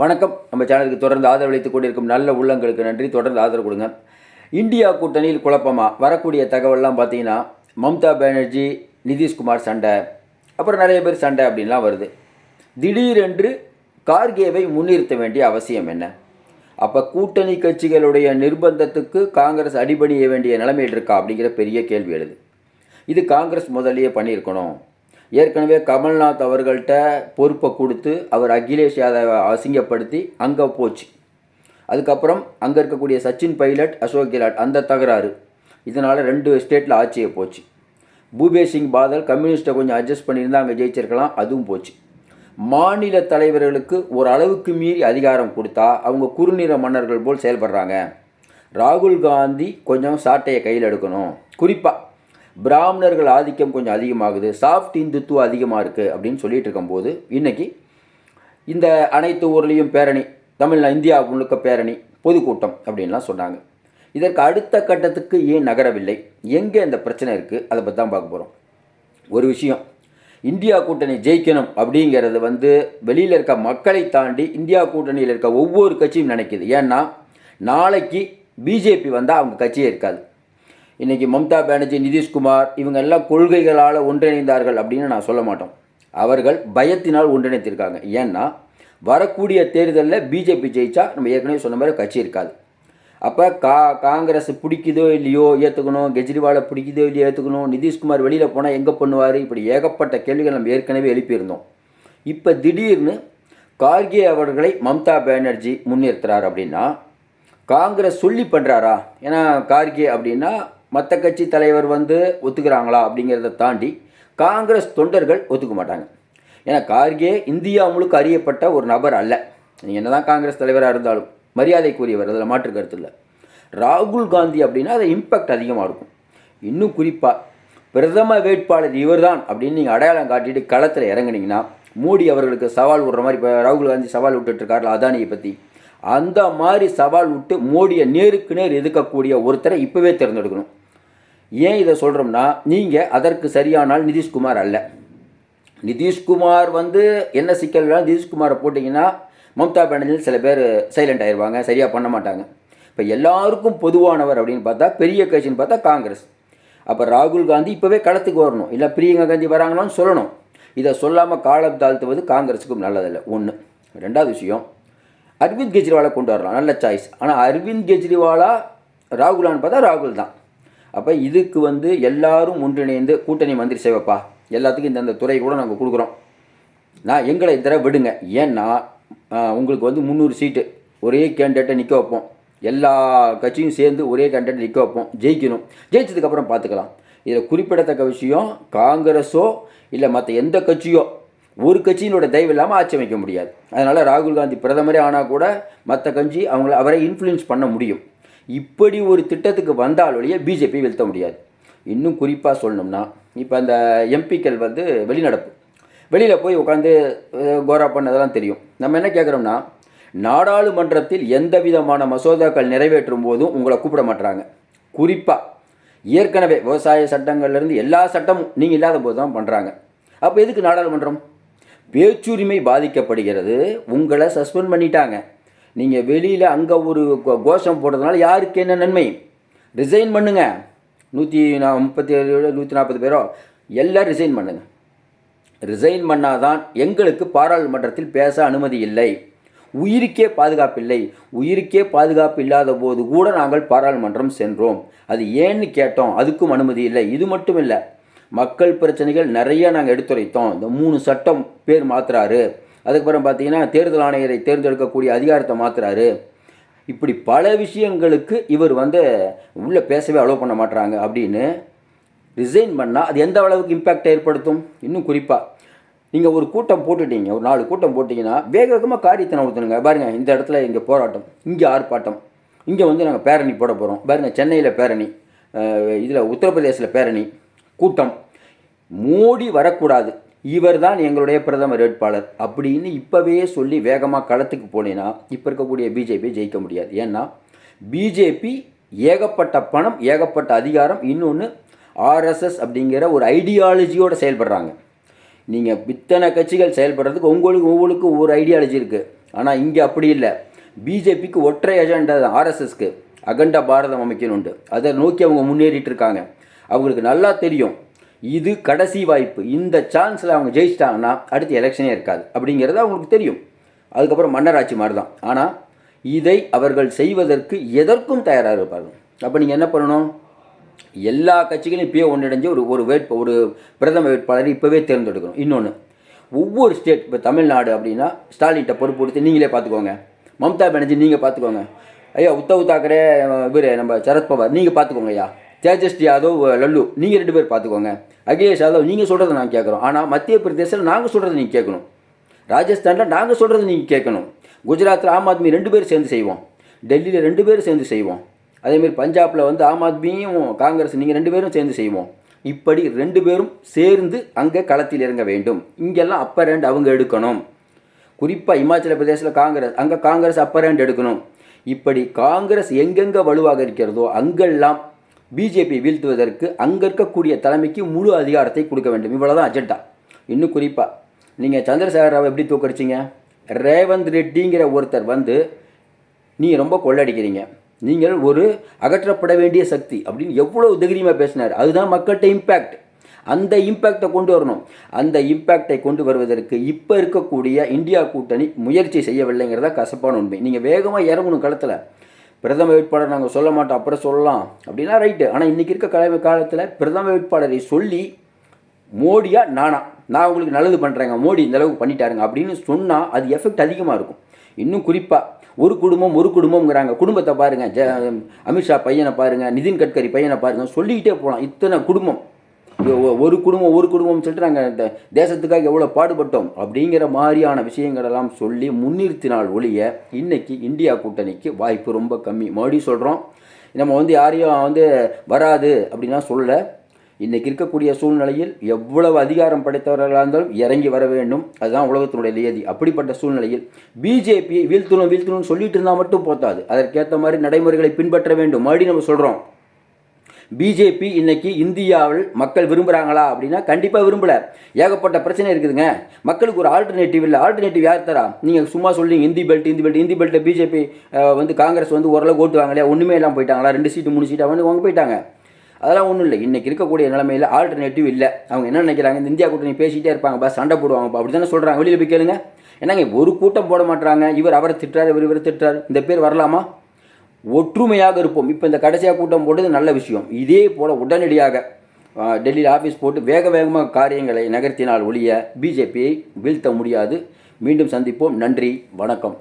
வணக்கம். நம்ம சேனலுக்கு தொடர்ந்து ஆதரவளித்துக் கொண்டிருக்கும் நல்ல உள்ளங்களுக்கு நன்றி. தொடர்ந்து ஆதரவு கொடுங்க. இந்தியா கூட்டணியில் குழப்பமாக வரக்கூடிய தகவல்லாம் பார்த்தீங்கன்னா மம்தா பானர்ஜி நிதிஷ்குமார் சண்டை. அப்புறம் நிறைய பேர் சண்டை அப்படின்லாம் வருது. திடீரென்று கார்கேவை முன்னிறுத்த வேண்டிய அவசியம் என்ன? அப்போ கூட்டணி கட்சிகளுடைய நிர்பந்தத்துக்கு காங்கிரஸ் அடிபணிய வேண்டிய நிலைமையில் இருக்கா அப்படிங்கிற பெரிய கேள்வி எழுது. இது காங்கிரஸ் முதல்லயே பண்ணியிருக்கணும். ஏற்கனவே கமல்நாத் அவர்கள்ட்ட பொறுப்பை கொடுத்து அவர் அகிலேஷ் யாதவை அசிங்கப்படுத்தி அங்கே போச்சு. அதுக்கப்புறம் அங்கே இருக்கக்கூடிய சச்சின் பைலட் அசோக் கெலாட் அந்த தகராறு. இதனால் ரெண்டு ஸ்டேட்டில் ஆட்சியை போச்சு. பூபேஷ் சிங் பாதல் கம்யூனிஸ்ட்டை கொஞ்சம் அட்ஜஸ்ட் பண்ணியிருந்தால் அங்கே ஜெயிச்சிருக்கலாம் அதுவும் போச்சு. மாநில தலைவர்களுக்கு ஒரு அளவுக்கு மீறி அதிகாரம் கொடுத்தா அவங்க குறுநிற மன்னர்கள் போல் செயல்படுறாங்க. ராகுல் காந்தி கொஞ்சம் சாட்டையை கையில் எடுக்கணும். குறிப்பாக பிராமணர்கள் ஆதிக்கம் கொஞ்சம் அதிகமாகுது சாஃப்ட் இந்துத்துவம் அதிகமாக இருக்குது அப்படின்னு சொல்லிட்டு இருக்கும்போது இன்றைக்கி இந்த அனைத்து ஊர்லேயும் பேரணி தமிழ்நா இந்தியா முழுக்க பேரணி பொதுக்கூட்டம் அப்படின்லாம் சொன்னாங்க. இதற்கு அடுத்த கட்டத்துக்கு ஏன் நகரவில்லை? எங்கே இந்த பிரச்சனை இருக்குது அதை பற்றி தான் பார்க்க போகிறோம் ஒரு விஷயம் இந்தியா கூட்டணி ஜெயிக்கணும் அப்படிங்கிறது வந்து வெளியில் இருக்க மக்களை தாண்டி இந்தியா கூட்டணியில் இருக்க ஒவ்வொரு கட்சியும் நினைக்குது. ஏன்னா நாளைக்கு பிஜேபி வந்தால் அவங்க கட்சியே இருக்காது. இன்றைக்கி மம்தா பானர்ஜி நிதிஷ்குமார் இவங்க எல்லாம் கொள்கைகளால் ஒன்றிணைந்தார்கள் அப்படின்னு நான் சொல்ல மாட்டோம். அவர்கள் பயத்தினால் ஒன்றிணைத்திருக்காங்க. ஏன்னா வரக்கூடிய தேர்தலில் பிஜேபி ஜெயிச்சா நம்ம ஏற்கனவே சொன்ன மாதிரி கட்சி இருக்காது. அப்போ கா காங்கிரஸ் பிடிக்குதோ இல்லையோ ஏற்றுக்கணும் கெஜ்ரிவாலை பிடிக்குதோ இல்லையோ ஏற்றுக்கணும் நிதிஷ்குமார் வெளியில் போனால் எங்கே பண்ணுவார்? இப்படி ஏகப்பட்ட கேள்விகள் நம்ம ஏற்கனவே எழுப்பியிருந்தோம். இப்போ திடீர்னு கார்கே அவர்களை மம்தா பானர்ஜி முன்னிறுத்துறார் அப்படின்னா காங்கிரஸ் சொல்லி பண்ணுறாரா ஏன்னா கார்கே அப்படின்னா மற்ற கட்சி தலைவர் வந்து ஒத்துக்கிறாங்களா அப்படிங்கிறத தாண்டி காங்கிரஸ் தொண்டர்கள் ஒத்துக்க மாட்டாங்க. ஏன்னா கார்கே இந்தியா முழுக்க அறியப்பட்ட ஒரு நபர் அல்ல. நீங்கள் என்ன தான் காங்கிரஸ் தலைவராக இருந்தாலும் மரியாதைக்குரியவர் அதில் மாற்று கருத்து இல்லை. ராகுல் காந்தி அப்படின்னா அது இம்பேக்ட் அதிகமாக இருக்கும். இன்னும் குறிப்பாக பிரதம வேட்பாளர் இவர் தான் அப்படின்னு நீங்கள் அடையாளம் காட்டிட்டு களத்தில் இறங்குனீங்கன்னா மோடி அவர்களுக்கு சவால் விடுற மாதிரி இப்போ ராகுல் காந்தி சவால் விட்டுட்ருக்காருல அதானியை பற்றி அந்த மாதிரி சவால் விட்டு மோடியை நேருக்கு நேர் எதிர்க்கக்கூடிய ஒருத்தரை இப்போவே தேர்ந்தெடுக்கணும். ஏன் இதை சொல்கிறோம்னா நீங்கள் அதற்கு சரியானால் நிதிஷ்குமார் அல்ல. நிதிஷ்குமார் வந்து என்ன சிக்கல்னா நிதிஷ்குமாரை போட்டிங்கன்னா மம்தா பானர்ஜி சில பேர் சைலண்ட் ஆயிடுவாங்க சரியாக பண்ண மாட்டாங்க. இப்போ எல்லாருக்கும் பொதுவானவர் அப்படின்னு பார்த்தா பெரிய கட்சின்னு பார்த்தா காங்கிரஸ். அப்போ ராகுல் காந்தி இப்போவே களத்துக்கு வரணும். இல்லை பிரியங்கா காந்தி வராங்களான்னு சொல்லணும். இதை சொல்லாமல் காலம் தாழ்த்துவது காங்கிரஸுக்கும் நல்லதில்லை. ஒன்று ரெண்டாவது விஷயம் அரவிந்த் கெஜ்ரிவாலை கொண்டு வரலாம். நல்ல சாய்ஸ் ஆனால் அரவிந்த் கெஜ்ரிவாலா ராகுலான்னு பார்த்தா ராகுல் தான் அப்போ இதுக்கு வந்து எல்லாரும் ஒன்றிணைந்து கூட்டணி மந்திரி சேவைப்பா. எல்லாத்துக்கும் இந்தந்த துறை கூட நாங்கள் கொடுக்குறோம். நான் எங்களை தடவை விடுங்க. ஏன்னா உங்களுக்கு வந்து முந்நூறு சீட்டு. ஒரே கேண்டிடேட்டை நிற்க வைப்போம். எல்லா கட்சியும் சேர்ந்து ஒரே கேண்டிடேட் நிற்க வைப்போம். ஜெயிக்கணும். ஜெயிச்சதுக்கப்புறம் பார்த்துக்கலாம் இதில் குறிப்பிடத்தக்க விஷயம் காங்கிரஸோ இல்லை மற்ற எந்த கட்சியோ ஒரு கட்சியினோட தயவு இல்லாமல் ஆட்சி அமைக்க முடியாது. அதனால் ராகுல் காந்தி பிரதமரே ஆனால் கூட மற்ற கட்சி அவங்கள அவரை இன்ஃப்ளூயன்ஸ் பண்ண முடியும். இப்படி ஒரு திட்டத்துக்கு வந்தாலொழிய பிஜேபி வீழ்த்த முடியாது. இன்னும் குறிப்பாக சொல்லணும்னா இப்போ அந்த எம்பிக்கள் வந்து வெளிநடப்பு. வெளியில் போய் உட்காந்து கோரா பண்ணதெல்லாம் தெரியும். நம்ம என்ன கேட்குறோம்னா நாடாளுமன்றத்தில் எந்த விதமான மசோதாக்கள் நிறைவேற்றும் போதும் உங்களை கூப்பிட மாட்டுறாங்க குறிப்பாக ஏற்கனவே விவசாய சட்டங்கள்லேருந்து எல்லா சட்டமும் நீங்கள் இல்லாத போது தான் பண்ணுறாங்க அப்போ எதுக்கு நாடாளுமன்றம்? பேச்சுரிமை பாதிக்கப்படுகிறது உங்களை சஸ்பெண்ட் பண்ணிட்டாங்க. நீங்கள் வெளியில் அங்கே ஒரு கோஷம் போடுறதுனால யாருக்கு என்ன நன்மை? ரிசைன் பண்ணுங்க. நூற்றி நான் முப்பத்தி ஏழு நூற்றி நாற்பது பேரோ எல்லாம் ரிசைன் பண்ணுங்க. ரிசைன் பண்ணாதான் எங்களுக்கு பாராளுமன்றத்தில் பேச அனுமதி இல்லை. உயிருக்கே பாதுகாப்பு இல்லை. உயிருக்கே பாதுகாப்பு இல்லாத போது கூட நாங்கள் பாராளுமன்றம் சென்றோம். அது ஏன்னு கேட்டோம் அதுக்கும் அனுமதி இல்லை. இது மட்டும் இல்லை மக்கள் பிரச்சனைகள் நிறைய நாங்கள் எடுத்துரைத்தோம். இந்த மூணு சட்டம் பேர் மாத்துறாரு. அதுக்கப்புறம் பார்த்தீங்கன்னா தேர்தல் ஆணையரை தேர்ந்தெடுக்கக்கூடிய அதிகாரத்தை மாற்றுறாரு இப்படி பல விஷயங்களுக்கு இவர் வந்து உள்ளே பேசவே அலோவ் பண்ண மாட்டுறாங்க அப்படின்னு ரிசைன் பண்ணால் அது எந்த அளவுக்கு இம்பேக்ட் ஏற்படுத்தும்? இன்னும் குறிப்பாக நீங்கள் ஒரு கூட்டம் போட்டுட்டீங்க ஒரு நாலு கூட்டம் போட்டிங்கன்னா வேக வேகமாக காரியத்தை நடத்தணுங்க. பாருங்கள் இந்த இடத்துல இங்கே போராட்டம் இங்கே ஆர்ப்பாட்டம் இங்கே வந்து நாங்கள் பேரணி போட போகிறோம் பாருங்கள் சென்னையில் பேரணி இதில் உத்தரப்பிரதேசில் பேரணி கூட்டம். மோடி வரக்கூடாது. இவர் தான் எங்களுடைய பிரதமர் வேட்பாளர். அப்படின்னு இப்போவே சொல்லி வேகமாக களத்துக்கு போனேன்னா இப்போ இருக்கக்கூடிய பிஜேபி ஜெயிக்க முடியாது. ஏன்னா பிஜேபி ஏகப்பட்ட பணம் ஏகப்பட்ட அதிகாரம் இன்னொன்று ஆர்எஸ்எஸ் அப்படிங்கிற ஒரு ஐடியாலஜியோடு செயல்படுறாங்க. நீங்கள் இத்தனை கட்சிகள் செயல்படுறதுக்கு உங்களுக்கு உங்களுக்கு ஒரு ஐடியாலஜி இருக்குது ஆனால் இங்கே அப்படி இல்லை. பிஜேபிக்கு ஒற்றை அஜெண்டா தான் ஆர்எஸ்எஸ்க்கு அகண்ட பாரதம் அமைக்கணுண்டு அதை நோக்கி அவங்க முன்னேறிட்டு இருக்காங்க. அவங்களுக்கு நல்லா தெரியும். இது கடைசி வாய்ப்பு. இந்த சான்ஸில் அவங்க ஜெயிச்சிட்டாங்கன்னா அடுத்து எலெக்ஷனே இருக்காது. அப்படிங்கிறது அவங்களுக்கு தெரியும். அதுக்கப்புறம் மன்னராட்சி மாதிரி தான் ஆனால் இதை அவர்கள் செய்வதற்கு எதற்கும் தயாராக இருப்பார்கள்? அப்போ நீங்கள் என்ன பண்ணணும்? எல்லா கட்சிகளையும் இப்பயே ஒன்றிணைஞ்சு ஒரு ஒரு வேட்பு ஒரு பிரதம வேட்பாளரை இப்போவே தேர்ந்தெடுக்கணும். இன்னொன்று ஒவ்வொரு ஸ்டேட் இப்போ தமிழ்நாடு அப்படின்னா ஸ்டாலின்கிட்ட பொறுப்பு கொடுத்து நீங்களே பார்த்துக்கோங்க மம்தா பானர்ஜி நீங்கள் பார்த்துக்கோங்க ஐயா உத்தவ் தாக்கரே இவர் நம்ம சரத்பவார் நீங்கள் பார்த்துக்கோங்க ஐயா. தேஜஸ்வி யாதவ் லல்லு நீங்கள் ரெண்டு பேர் பார்த்துக்கோங்க. அகிலேஷ் யாதவ் நீங்கள் சொல்கிறத நான் கேட்குறோம். ஆனால் மத்திய பிரதேசத்தில் நாங்கள் சொல்கிறத நீங்கள் கேட்கணும். ராஜஸ்தானில் நாங்கள் சொல்கிறத நீங்கள் கேட்கணும். குஜராத்தில் ஆம் ஆத்மி ரெண்டு பேரும் சேர்ந்து செய்வோம். டெல்லியில் ரெண்டு பேரும் சேர்ந்து செய்வோம். அதேமாரி பஞ்சாபில் வந்து ஆம் ஆத்மியும் காங்கிரஸ் நீங்கள் ரெண்டு பேரும் சேர்ந்து செய்வோம். இப்படி ரெண்டு பேரும் சேர்ந்து அங்கே களத்தில் இறங்க வேண்டும். இங்கெல்லாம் அப்பர் ஹேண்ட் அவங்க எடுக்கணும். குறிப்பாக இமாச்சல பிரதேசத்தில் காங்கிரஸ் அங்கே காங்கிரஸ் அப்பர் ஹேண்ட் எடுக்கணும். இப்படி காங்கிரஸ் எங்கெங்கே வலுவாக இருக்கிறதோ அங்கெல்லாம் பிஜேபி வீழ்த்துவதற்கு அங்கே இருக்கக்கூடிய தலைமைக்கு முழு அதிகாரத்தை கொடுக்க வேண்டும். இவ்வளோதான் அஜெண்டா இன்னும் குறிப்பாக நீங்கள் சந்திரசேகர ராவை எப்படி தூக்கடிச்சிங்க? ரேவந்த் ரெட்டிங்கிற ஒருத்தர் வந்து நீ ரொம்ப கொள்ளடிக்கிறீங்க. நீங்கள் ஒரு அகற்றப்பட வேண்டிய சக்தி அப்படின்னு எவ்வளோ தைரியமாக பேசினார். அதுதான் மக்கள்கிட்ட இம்பேக்ட் அந்த இம்பேக்டை கொண்டு வரணும். அந்த இம்பேக்டை கொண்டு வருவதற்கு இப்போ இருக்கக்கூடிய இந்தியா கூட்டணி முயற்சி செய்யவில்லைங்கிறதா கசப்பான உண்மை. நீங்கள் வேகமாக இறங்கணும் களத்தில். பிரதம வேட்பாளர் நாங்கள் சொல்ல மாட்டோம் அப்புறம் சொல்லலாம். அப்படின்னா ரைட்டு ஆனால் இன்றைக்கி இருக்க கலை காலத்தில் பிரதம வேட்பாளரை சொல்லி மோடியா நானா? நான் உங்களுக்கு நல்லது பண்ணுறேங்க மோடி இந்தளவுக்கு பண்ணிட்டாருங்க. அப்படின்னு சொன்னால் அது எஃபெக்ட் அதிகமாக இருக்கும். இன்னும் குறிப்பாக ஒரு குடும்பம் ஒரு குடும்பம்ங்கிறாங்க. குடும்பத்தை பாருங்கள் ஜ அமித்ஷா பையனை பாருங்கள் நிதின் கட்கரி பையனை பாருங்கள் சொல்லிக்கிட்டே போகலாம். இத்தனை குடும்பம். ஒரு குடும்பம் ஒரு குடும்பம்னு சொல்லிட்டு நாங்கள் இந்த தேசத்துக்காக எவ்வளோ பாடுபட்டோம் அப்படிங்கிற மாதிரியான விஷயங்களெல்லாம் சொல்லி முன்னிறுத்தினால் ஒழிய இன்றைக்கி இந்தியா கூட்டணிக்கு வாய்ப்பு ரொம்ப கம்மி. மறுபடியும் சொல்கிறோம் நம்ம வந்து யாரையும் வந்து வராது அப்படின்னா சொல்லலை. இன்றைக்கி இருக்கக்கூடிய சூழ்நிலையில் எவ்வளவு அதிகாரம் படைத்தவர்களாக இருந்தாலும் இறங்கி வர வேண்டும். அதுதான் உலகத்தினுடைய நியதி. அப்படிப்பட்ட சூழ்நிலையில் பிஜேபியை வீழ்த்தணும் வீழ்த்தணும்னு சொல்லிட்டு இருந்தால் மட்டும் போத்தாது அதற்கேற்ற மாதிரி நடைமுறைகளை பின்பற்ற வேண்டும். மறுபடியும் நம்ம சொல்கிறோம் பிஜேபி இன்னைக்கு இந்தியாவில் மக்கள் விரும்புகிறாங்களா அப்படின்னா கண்டிப்பாக விரும்பல. ஏகப்பட்ட பிரச்சனை இருக்குதுங்க. மக்களுக்கு ஒரு ஆல்டர்னேட்டிவ் இல்லை. ஆல்டர்னேட்டிவ் யார் தரா? நீங்கள் சும்மா சொல்லி இந்தி பெல்ட் இந்தி பெல்ட் இந்தி பெல்ட்டை பிஜேபி வந்து காங்கிரஸ் வந்து ஓரளவு ஓட்டுவாங்க இல்லையா ஒன்றுமே இல்லாமல் போயிட்டாங்களா? ரெண்டு சீட்டு மூணு சீட்டாக வந்து அவங்க போயிட்டாங்க. அதெல்லாம் ஒன்றும் இல்லை. இன்றைக்கி இருக்கக்கூடிய நிலைமையில் ஆல்டர்னேட்டிவ் இல்லை. அவங்க என்ன நினைக்கிறாங்க? இந்த இந்தியா கூட்டணி பேசிகிட்டே இருப்பாங்கப்பா சண்டை போடுவாங்கப்பா அப்படி தானே சொல்கிறாங்க வெளியில் போய் கேளுங்க. என்னங்க ஒரு கூட்டம் போட மாட்டாங்க இவர் அவரை திட்டுறாரு இவர் இவர் திட்டுறாரு. இந்த பேர் வரலாமா? ஒற்றுமையாக இருப்போம். இப்போ இந்த கடைசியாக கூட்டம் போட்டது நல்ல விஷயம். இதே போல் உடனடியாக டெல்லியில் ஆஃபீஸ் போட்டு வேக வேகமாக காரியங்களை நகர்த்தினால் ஒழிய பிஜேபியை வீழ்த்த முடியாது. மீண்டும் சந்திப்போம். நன்றி. வணக்கம்.